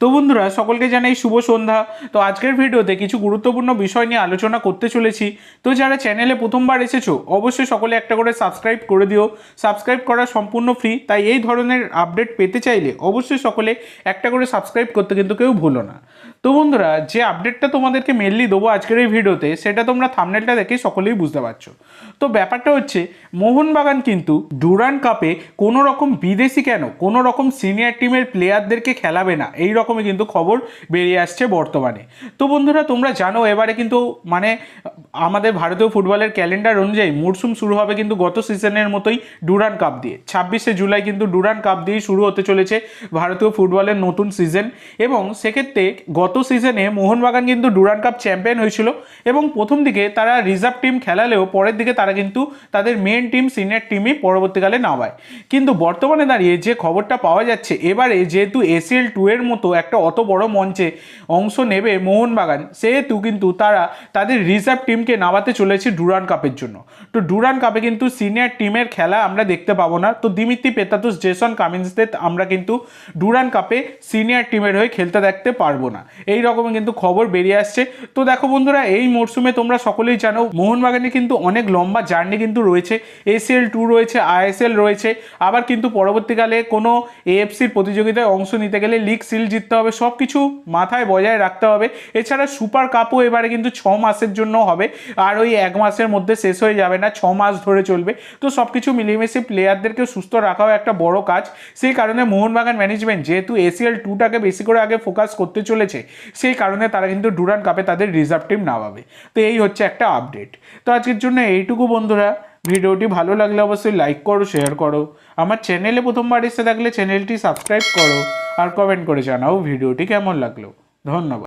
তো বন্ধুরা, সকলকে জানাই শুভ সন্ধ্যা। তো আজকের ভিডিওতে কিছু গুরুত্বপূর্ণ বিষয় নিয়ে আলোচনা করতে চলেছি। তো যারা চ্যানেলে প্রথমবার এসেছ, অবশ্যই সকলে একটা করে সাবস্ক্রাইব করে দিও। সাবস্ক্রাইব করা সম্পূর্ণ ফ্রি তাই এই ধরনের আপডেট পেতে চাইলে অবশ্যই সকলে একটা করে সাবস্ক্রাইব করতে কিন্তু কেউ ভুলো না। তো বন্ধুরা, যে আপডেটটা তোমাদেরকে মেনলি দেবো আজকের এই ভিডিওতে, সেটা তোমরা থামনেলটা দেখে সকলেই বুঝতে পারছ। তো ব্যাপারটা হচ্ছে, মোহনবাগান কিন্তু ডুরান কাপে কোনো রকম বিদেশি কেন কোনো রকম সিনিয়র টিমের প্লেয়ারদেরকে খেলাবে না এই রকমই কিন্তু খবর বেরিয়ে আসছে বর্তমানে। তো বন্ধুরা তোমরা জানো এবারে কিন্তু মানে আমাদের ভারতীয় ফুটবলের ক্যালেন্ডার অনুযায়ী মরশুম শুরু হবে কিন্তু গত সিজনের মতোই ডুরান কাপ দিয়ে। ছাব্বিশে জুলাই কিন্তু ডুরান কাপ দিয়ে শুরু হতে চলেছে ভারতীয় ফুটবলের নতুন সিজন। এবং সেক্ষেত্রে গত সিজনে মোহনবাগান কিন্তু ডুরান কাপ চ্যাম্পিয়ন হয়েছিল এবং প্রথম দিকে তারা রিজার্ভ টিম খেলালেও পরের দিকে তারা কিন্তু তাদের মেন টিম সিনিয়র টিমই পরবর্তীকালে নামায়। কিন্তু বর্তমানে দাঁড়িয়ে যে খবরটা পাওয়া যাচ্ছে, এবারে যেহেতু এসিএল টু এর মতো একটা অত বড় মঞ্চে অংশ নেবে মোহনবাগান, সেহেতু কিন্তু তারা তাদের রিজার্ভ টিমকে নামাতে চলেছে ডুরান কাপের জন্য। তো ডুরান কাপে কিন্তু সিনিয়র টিমের খেলা আমরা দেখতে পাবো না। তো দিমিত্রি পেতাতুস, জেসন কামিন্সদের আমরা কিন্তু ডুরান কাপে সিনিয়র টিমের হয়ে খেলতে দেখতে পারব না। এই রকম কিন্তু খবর বেরিয়ে আসছে। তো দেখো বন্ধুরা, এই মরশুমে তোমরা সকলেই জানো, মোহনবাগানে কিন্তু অনেক লম্বা জার্নি কিন্তু রয়েছে। এসিএল টু রয়েছে, আইএসএল রয়েছে। আবার কিন্তু পরবর্তীকালে কোনো এএফসির প্রতিযোগিতায় অংশ নিতে গেলে লিগ সিল জিততে হবে সব কিছু মাথায় বজায় রাখতে হবে। এছাড়া সুপার কাপও এবারে কিন্তু ছ মাসের জন্য হবে। আর ওই এক মাসের মধ্যে শেষ হয়ে যাবে না, ছ মাস ধরে চলবে। তো সব কিছু মিলেমিশে প্লেয়ারদেরকে সুস্থ রাখাও একটা বড় কাজ। সেই কারণে মোহনবাগান ম্যানেজমেন্ট যেহেতু এসিএল টুটাকে বেশি করে আগে ফোকাস করতে চলেছে, সেই কারণে তারা কিন্তু ডুরান কাপে তাদের রিজার্ভ টিম নামাবে। তো এই হচ্ছে একটা আপডেট তো আজকের জন্য এইটুকু বন্ধুরা। ভিডিওটি ভালো লাগলে অবশ্যই লাইক করো শেয়ার করো। আমার চ্যানেলে প্রথমবার এসে থাকলে চ্যানেলটি সাবস্ক্রাইব করো আর কমেন্ট করে জানাও ভিডিওটি কেমন লাগল। ধন্যবাদ।